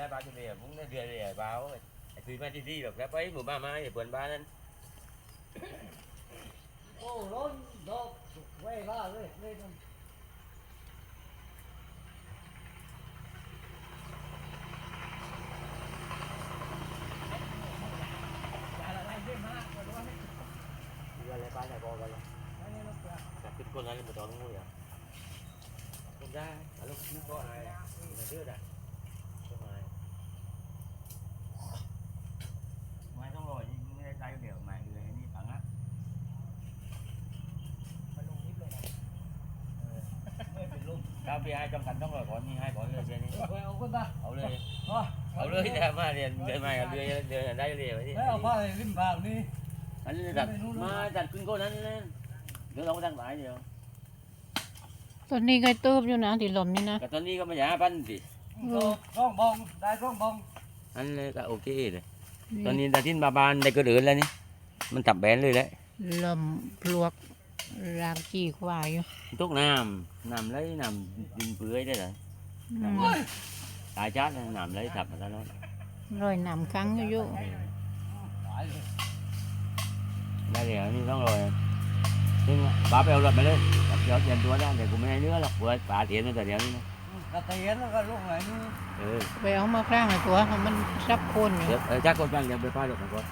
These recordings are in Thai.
ได้บ้านที่นี่มึงได้เดือนเลยบ้าไอ้คือมาที่นี่แบบแล้วไปหมู่บ้านมาไอ้เปิดบ้านนั้นโอ้ร้อนดอกไว้ล่าเลยเลยนั่นอย่าละลายเยอะมากกว่าด้วยเดือนอะไรบ้านไหนบอกกันเลยไม่งั้นเราเปลือกแต่เป็นคนนั้นมาตอนงูอย่างคนได้แล้วลูกนี่ก็อายมาเชื่อได้ก็อายไม่ต้องรอยิงไม่ได้ใจเดี๋ยวมาเลยนี่ต่างอะ มาลงนิดเลยนะเออไม่เป็นลม ถ้าพี่ให้จำกันต้องรอก่อนนี่ให้ก่อนเลยเช่นนี้เอาเอาคนตาเอาเลยอ๋อเอาเลยแต่มาเรียนเดินมาเดือนเดือนได้เรียนไปที่ไม่เอาผ้าเลยริมบ่าวนี่อันนี้จัดมาจัดขึ้นก้นนั้นเดี๋ยวเราก็ตั้งหลายเดียวต้นนี้ก็ตืบอยู่นะที่ลมนี่นะแต่ตอนนี้ก็ไม่อยากปั้นสิร่องบองได้ร่องบองอันนี้ก็โอเคเลยตอนนี้ตาทินบาบานได้ก็เดินแล้วนี่มันจับแบนเลยแหละลมพลวก รางขี้ควายอยู่ทุกน้ำน้ำไหลน้ำดินเปื่อยได้เลยอืมตายชัดน้ำไหลทับมาแล้วรอยน้ำค้างอยู่อยู่ตายเลยได้เดี๋ยวนี่ต้องรอซึ่งบ้าไปเอารถมาเลยจับยอดเย็นตัวได้แต่กูไม่ให้เนื้อหรอกเปิดป่าเตียนตั้งแต่เดี๋ยวนี้นะกระเตียนแล้วก็ลูกไหนนี่เออไปเอามาคล้างไอ้ตัวมันซับโคนอยู่ เดี๋ยวเออจักคนบ้างเดี๋ยวไปป้ายรถมาก่อน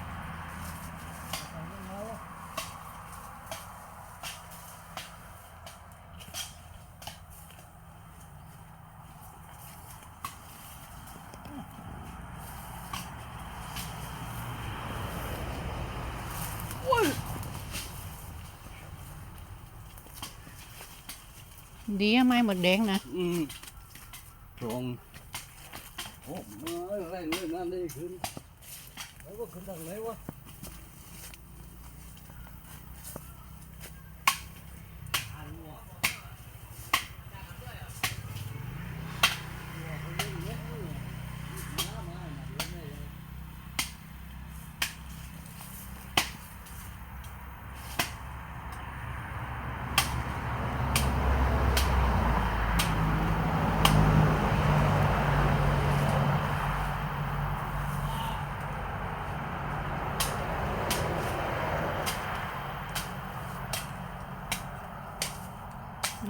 ดีอะไม้หมดแดงนะอืมตรงโอ้เมื่อไรเลยนั่นได้ขึ้นแล้วก็ขึ้นทางไหนวะ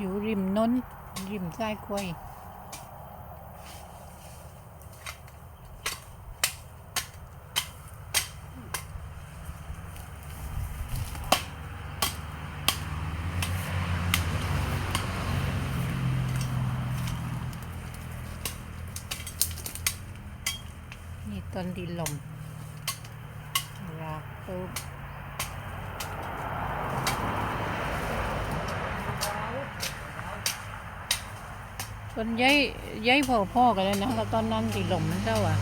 อยู่ริมน้น ริมใต้ควยนี่ต้นดีลมรากตูบ คนย้ายย้ายพ่อพ่อกันเลยนะแล้วตอนนั้นติหลมนั่นเจ้าอะ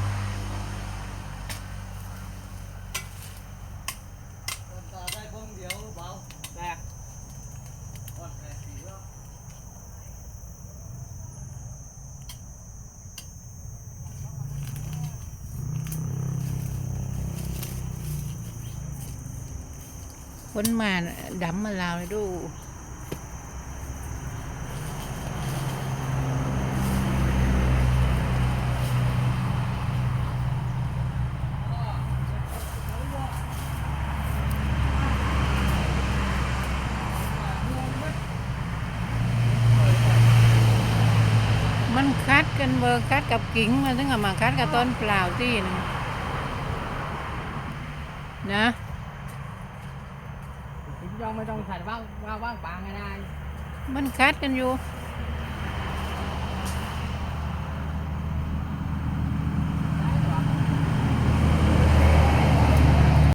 คนมาดำมาลาวเลยดู มัน คัดกันเบอร์คัดกับกิ่งมาถึงเอมาคัดกับต้นเปล่าที่นะนะถึงยังไม่ต้องใส่ว่างว่างว่างปางไงนายมันคัดกันอยู่